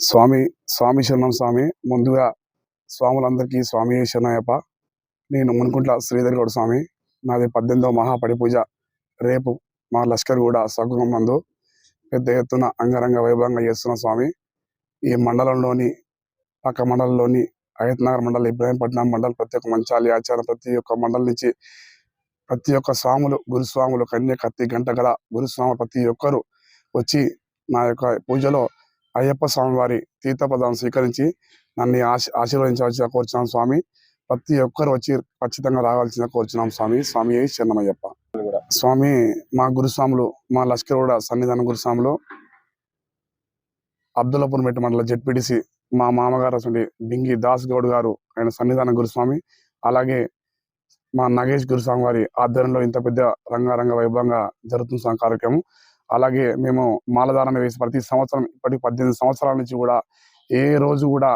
స్వామి స్వామి శరణం స్వామి ముందుగా స్వాములందరికీ స్వామి శరణయ్యప్ప. నేను మునుకుంట్ల శ్రీధర్ గౌడ్ స్వామి. నాది పద్దెనిమిదవ మహాపడి పూజ. రేపు మా లష్కర్ కూడా సగుగం నందు పెద్ద ఎత్తున అంగరంగ వైభవంగా చేస్తున్న స్వామి. ఈ మండలంలోని పక్క మండలంలోని అయత్నగర్ మండలం ఇబ్రాహీంపట్నం మండలం ప్రతి ఒక్క మంచాలి ఆచారం ప్రతి ఒక్క మండలం నుంచి ప్రతి ఒక్క స్వాములు గురుస్వాములు కన్య కత్తి గంట గల గురుస్వాములు ప్రతి ఒక్కరు వచ్చి నా యొక్క పూజలో అయ్యప్ప స్వామి వారి స్వీకరించి నన్ను ఆశీ ఆశీర్వదించవలసిన కోరుచున్నాం స్వామి. ప్రతి ఒక్కరు వచ్చి ఖచ్చితంగా రావాల్సిన కోరుచున్నాం స్వామి. స్వామి చిన్నమయ్యప్ప స్వామి మా గురుస్వాములు మా లష్కర్ కూడా సన్నిధాన గురుస్వాములు అబ్దుల్లాపూర్ మెట్టు మండల జెడ్పీటీసీ మా మామగారు అసలు బింగి దాస్ గౌడ్ గారు ఆయన సన్నిధాన గురుస్వామి. అలాగే మా నగేష్ గురుస్వామి వారి ఆధ్వర్యంలో ఇంత పెద్ద రంగారంగ వైభవంగా జరుగుతున్న కార్యక్రమం అలాగే మేము మాలధారణ వేసి ప్రతి సంవత్సరం ఇప్పటికి పద్దెనిమిది సంవత్సరాల నుంచి కూడా ఏ రోజు కూడా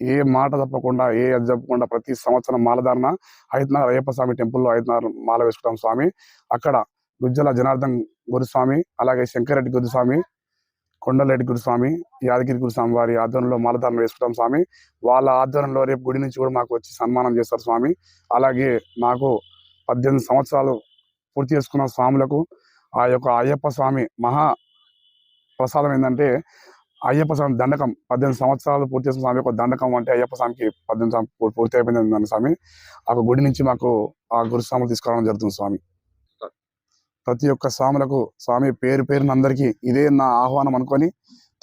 ఏ మాట తప్పకుండా ఏ అది చెప్పకుండా ప్రతి సంవత్సరం మాలధారణ ఐదున్నర అయ్యప్ప స్వామి టెంపుల్లో ఐదున్నర మాల వేసుకుంటాం స్వామి. అక్కడ గుజ్జల జనార్దన్ గురుస్వామి అలాగే శంకరెడ్డి గురుస్వామి కొండలరెడ్డి గురుస్వామి యాదగిరి గురుస్వామి వారి ఆధ్వర్యంలో మాలధారణ వేసుకుంటాం స్వామి. వాళ్ళ ఆధ్వర్యంలో రేపు గుడి నుంచి కూడా మాకు వచ్చి సన్మానం చేస్తారు స్వామి. అలాగే నాకు పద్దెనిమిది సంవత్సరాలు పూర్తి చేసుకున్న స్వాములకు ఆ యొక్క అయ్యప్ప స్వామి మహా ప్రసాదం ఏంటంటే అయ్యప్ప స్వామి దండకం. పద్దెనిమిది సంవత్సరాలు పూర్తి చేసిన స్వామి యొక్క దండకం అంటే అయ్యప్ప స్వామికి పద్దెనిమిది పూర్తి అయిపోయింది దాని స్వామి. ఆ గుడి నుంచి మాకు ఆ గురుస్వాములు తీసుకురావడం జరుగుతుంది స్వామి. ప్రతి ఒక్క స్వాములకు స్వామి పేరు పేరున అందరికీ ఇదే నా ఆహ్వానం అనుకొని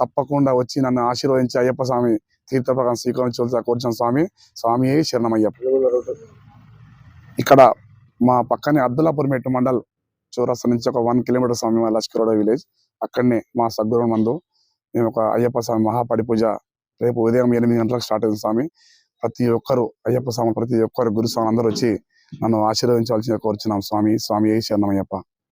తప్పకుండా వచ్చి నన్ను ఆశీర్వదించి అయ్యప్ప స్వామి తీర్థప్రకారం స్వీకరించవలసిన కోరుచున్న స్వామి స్వామి శరణమయ్యప్ప. ఇక్కడ మా పక్కనే అబ్దుల్లాపూర్ మెట్టు మండల్ చౌరస్తా నుంచి ఒక వన్ కిలోమీటర్ స్వామి మా లష్కరోడ విలేజ్. అక్కడనే మా సద్గురం నందు మేము ఒక అయ్యప్ప స్వామి మహాపడి పూజ రేపు ఉదయం ఎనిమిది గంటలకు స్టార్ట్ అయింది స్వామి. ప్రతి ఒక్కరు అయ్యప్ప స్వామి ప్రతి ఒక్కరు గురుస్వామి అందరూ వచ్చి నన్ను ఆశీర్వదించవలసిన కోరుచున్నాం స్వామి. స్వామి శరణమయ్యప్ప.